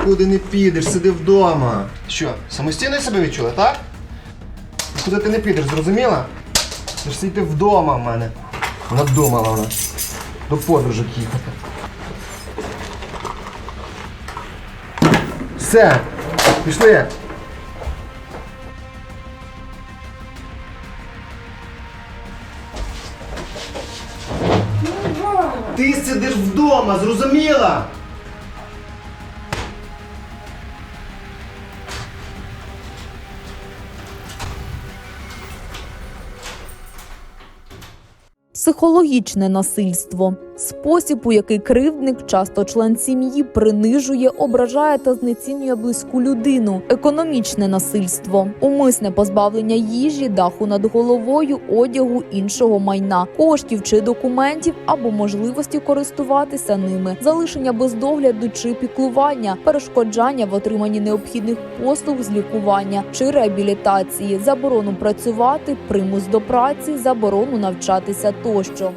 нікуди не підеш, сиди вдома. Що, самостійно себе відчула, так? Куди ти не підеш, зрозуміла? Ти ж сидіти вдома в мене. Надумала вона. До подружок їхати. Все, пішли. Ти сидиш вдома, зрозуміла? Психологічне насильство спосіб, у який кривдник, часто член сім'ї, принижує, ображає та знецінює близьку людину, економічне насильство, умисне позбавлення їжі, даху над головою, одягу, іншого майна, коштів чи документів або можливості користуватися ними, залишення без догляду чи піклування, перешкоджання в отриманні необхідних послуг з лікування чи реабілітації, заборону працювати, примус до праці, заборону навчатися тощо.